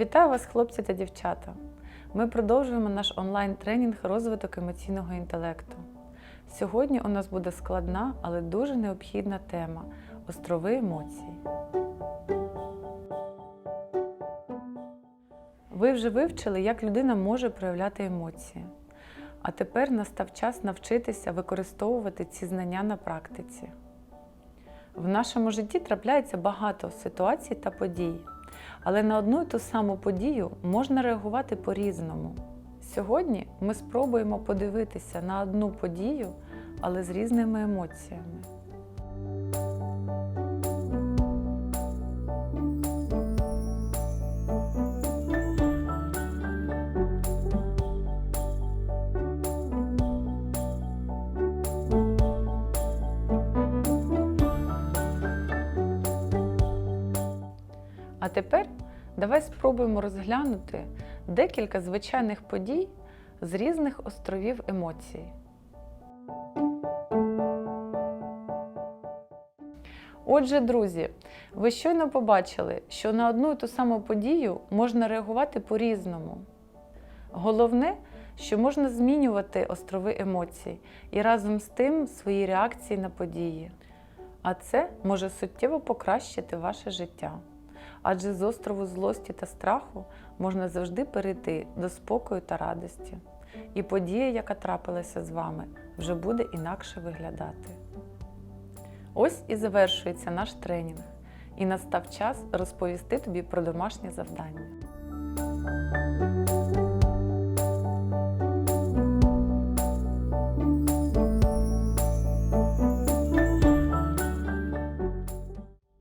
Вітаю вас, хлопці та дівчата! Ми продовжуємо наш онлайн-тренінг розвиток емоційного інтелекту. Сьогодні у нас буде складна, але дуже необхідна тема острови емоцій. Ви вже вивчили, як людина може проявляти емоції. А тепер настав час навчитися використовувати ці знання на практиці. В нашому житті трапляється багато ситуацій та подій, але на одну і ту саму подію можна реагувати по-різному. Сьогодні ми спробуємо подивитися на одну подію, але з різними емоціями. А тепер давай спробуємо розглянути декілька звичайних подій з різних островів емоцій. Отже, друзі, ви щойно побачили, що на одну і ту саму подію можна реагувати по-різному. Головне, що можна змінювати острови емоцій і разом з тим свої реакції на події. А це може суттєво покращити ваше життя. Адже з острову злості та страху можна завжди перейти до спокою та радості. І подія, яка трапилася з вами, вже буде інакше виглядати. Ось і завершується наш тренінг, і настав час розповісти тобі про домашнє завдання.